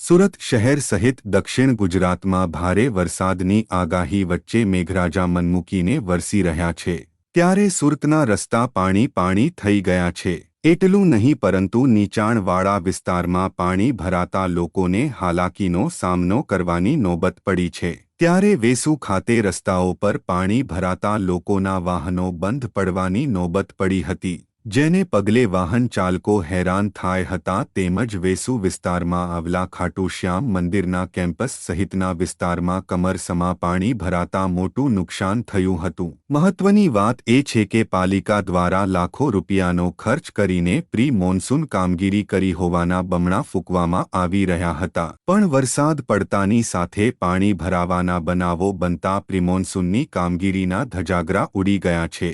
સુરત શહેર સહિત દક્ષિણ ગુજરાતમાં ભારે વરસાદની આગાહી વચ્ચે મેઘરાજા મનમૂકીને વરસી રહ્યા છે. ત્યારે સુરતના રસ્તા પાણી પાણી થઈ ગયા છે. એટલું નહીં પરંતુ નીચાણવાળા વિસ્તારમાં પાણી ભરાતા લોકોને હાલાકીનો સામનો કરવાની નોબત પડી છે. ત્યારે વેસુ ખાતે રસ્તાઓ પર પાણી ભરાતા લોકોના વાહનો બંધ પડવાની નોબત પડી હતી. જેને પગલે વાહન ચાલકો હેરાન થાય હતા તેમજ વેસુ વિસ્તારમાં આવલા ખાટુશ્યામ મંદિરના કેમ્પસ સહિતના વિસ્તારમાં કમરસમા પાણી ભરાતા મોટું નુકસાન થયું હતું. મહત્વની વાત એ છે કે પાલિકા દ્વારા લાખો રૂપિયાનો ખર્ચ કરીને પ્રી મોન્સૂન કામગીરી કરી હોવાના બમણા ફૂંકવામાં આવી રહ્યા હતા. પણ વરસાદ પડતાની સાથે પાણી ભરાવાના બનાવો બનતા પ્રિમોન્સૂનની કામગીરીના ધજાગરા ઉડી ગયા છે.